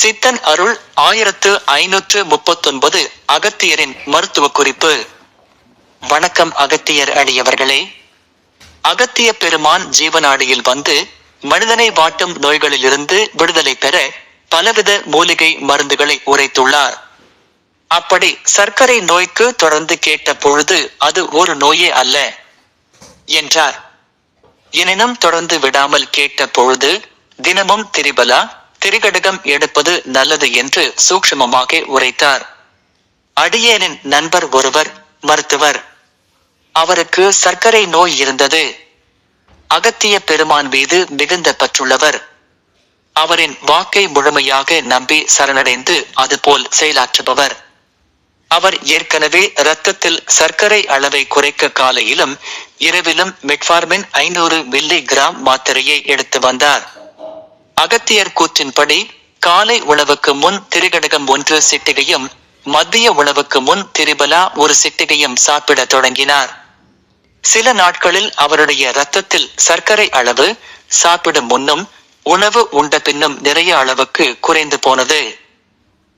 சித்தன் அருள் ஆயிரத்து ஐநூற்று முப்பத்தொன்பது அகத்தியரின் மருத்துவ குறிப்பு. வணக்கம் அகத்தியர் அடியவர்களே. அகத்திய பெருமான் ஜீவனாடியில் வந்து மனிதனை வாட்டும் நோய்களிலிருந்து விடுதலை பெற பலவித மூலிகை மருந்துகளை உரைத்துள்ளார். அப்படி சர்க்கரை நோய்க்கு தொடர்ந்து கேட்ட பொழுது அது ஒரு நோயே அல்ல என்றார். எனினும் தொடர்ந்து விடாமல் கேட்ட பொழுது தினமும் திரிபலா திரிகடுகம் எடுப்பது நல்லது என்று சூக்ஷ்மமாக உரைத்தார். அடியேனின் நண்பர் ஒருவர் மருத்துவர். அவருக்கு சர்க்கரை நோய் இருந்தது. அகத்திய பெருமான் மீது மிகுந்த பற்றுள்ளவர். அவரின் வாக்கை முழுமையாக நம்பி சரணடைந்து அதுபோல் செயலாற்றுபவர். அவர் ஏற்கனவே இரத்தத்தில் சர்க்கரை அளவை குறைக்க காலையிலும் இரவிலும் மெட்ஃபார்மின் ஐநூறு மில்லி கிராம் மாத்திரையை எடுத்து வந்தார். அகத்தியர் கூற்றின்படி காலை உணவுக்கு முன் திரிகடகம் ஒன்று சிட்டிகையும் மத்திய உணவுக்கு முன் திரிபலா ஒரு சிட்டிகையும் சாப்பிடத் தொடங்கினார். சில நாட்களில் அவருடைய இரத்தத்தில் சர்க்கரை அளவு சாப்பிடும் முன்னும் உணவு உண்ட பின்னும் நிறைய அளவுக்கு குறைந்து போனது.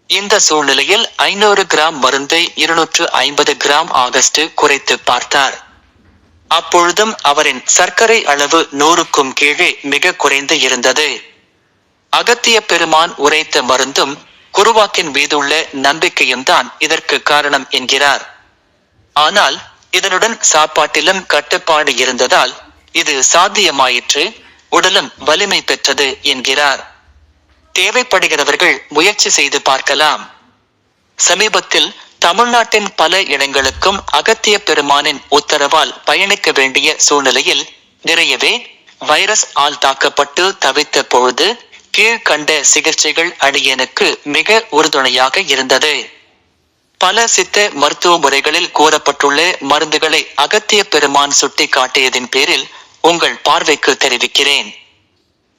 இந்த சூழ்நிலையில் ஐநூறு கிராம் மருந்தை இருநூற்று ஐம்பது கிராம் ஆகஸ்ட் குறைத்து பார்த்தார். அப்பொழுதும் அவரின் சர்க்கரை அளவு நூறுக்கும் கீழே மிக குறைந்து இருந்தது. அகத்திய பெருமான் உரைத்த மருந்தும் குருவாக்கின் மீதுள்ள நம்பிக்கையும் தான் இதற்கு காரணம் என்கிறார். ஆனால் இதனுடன் சாப்பாட்டிலும் கட்டுப்பாடு இருந்ததால் இது சாத்தியமாயிற்று உடலும் வலிமை பெற்றது என்கிறார். தேவைப்படுகிறவர்கள் முயற்சி செய்து பார்க்கலாம். சமீபத்தில் தமிழ்நாட்டின் பல இடங்களுக்கும் அகத்திய பெருமானின் உத்தரவால் பயணிக்க வேண்டிய சூழ்நிலையில் நிறையவே வைரஸ் ஆல் தாக்கப்பட்டு தவித்த பொழுது கீழ்கண்ட சிகிச்சைகள் அடியனுக்கு மிக உறுதுணையாக இருந்தது. பல சித்த மருத்துவ முறைகளில் கூறப்பட்டுள்ள மருந்துகளை அகத்திய பெருமான் சுட்டி காட்டியதின் பேரில் உங்கள் பார்வைக்கு தெரிவிக்கிறேன்.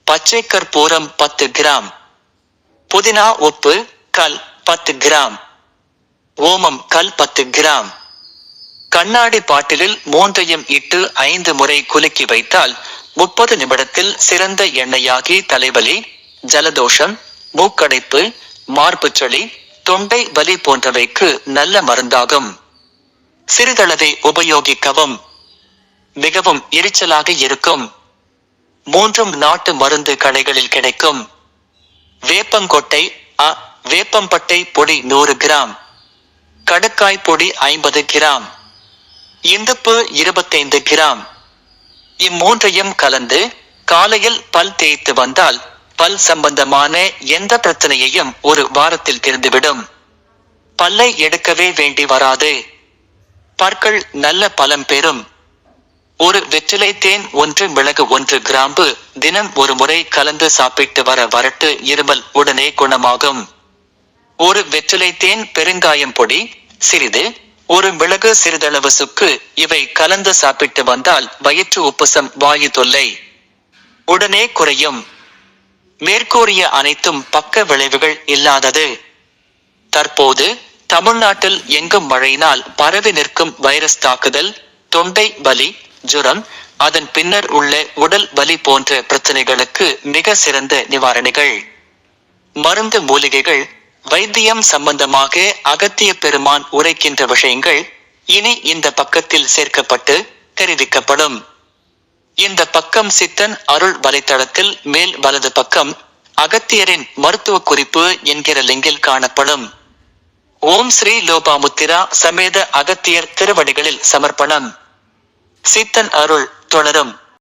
பச்சை கற்பூரம் பத்து கிராம் புதினா உப்பு கல் பத்து கிராம் ஓமம் கல் பத்து கிராம் கண்ணாடி பாட்டிலில் மூன்றையும் இட்டு ஐந்து முறை குலுக்கி வைத்தால் முப்பது நிமிடத்தில் சிறந்த எண்ணெயாகி தலைவலி ஜலதோஷம் மூக்கடைப்பு மார்புச்சளி தொண்டை வலி போன்றவைக்கு நல்ல மருந்தாகும். சிறிதளவை உபயோகிக்கவும். மிகவும் எரிச்சலாக இருக்கும். மூன்றும் நாட்டு மருந்து கடைகளில் கிடைக்கும். வேப்பங்கொட்டை அ வேப்பம்பட்டை பொடி நூறு கிராம். கடுக்காய் பொடி ஐம்பது கிராம். இந்துப்பு இருபத்தைந்து கிராம். இம்மூன்றையும் கலந்து காலையில் பல் தேய்த்து வந்தால் பல் சம்பந்தமான எந்த பிரச்சனையையும் ஒரு வாரத்தில் தீர்ந்துவிடும். பல்லை எடுக்கவே வேண்டி வராது. பற்கள் நல்ல பலம் பெறும். ஒரு வெற்றிலை தேன் ஒன்று மிளகு ஒன்று கிராம்பு தினம் ஒரு முறை கலந்து சாப்பிட்டு வர வரட்டு இருமல் உடனே குணமாகும். ஒரு வெற்றிலை தேன் பெருங்காயம் பொடி சிறிது. ஒரு மிளகு சிறிதளவு சுக்கு இவை கலந்து சாப்பிட்டு வந்தால் வயிற்று உப்புசம் வாயு தொல்லை. உடனே குறையும். மேற்கூறிய அனைத்தும் பக்க விளைவுகள் இல்லாதது. தற்போது தமிழ்நாட்டில் எங்கும் மழையினால் பரவி நிற்கும் வைரஸ் தாக்குதல் தொண்டை வலி ஜுரம் அதன் பின்னர் உள்ள உடல் வலி போன்ற பிரச்சனைகளுக்கு மிக சிறந்த நிவாரணிகள். மருந்து மூலிகைகள் வைத்தியம் சம்பந்தமாக அகத்திய பெருமான் உரைக்கின்ற விஷயங்கள் இனி இந்த பக்கத்தில் சேர்க்கப்பட்டு தெரிவிக்கப்படும். இந்த பக்கம் சித்தன் அருள் வலைத்தளத்தில் மேல் வலது பக்கம் அகத்தியரின் மருத்துவ குறிப்பு என்கிற லிங்கில் காணப்படும். ஓம் ஸ்ரீ லோபாமுத்திரா சமேத அகத்தியர் திருவடிகளில் சமர்ப்பணம். சித்தன் அருள் தொடரும்.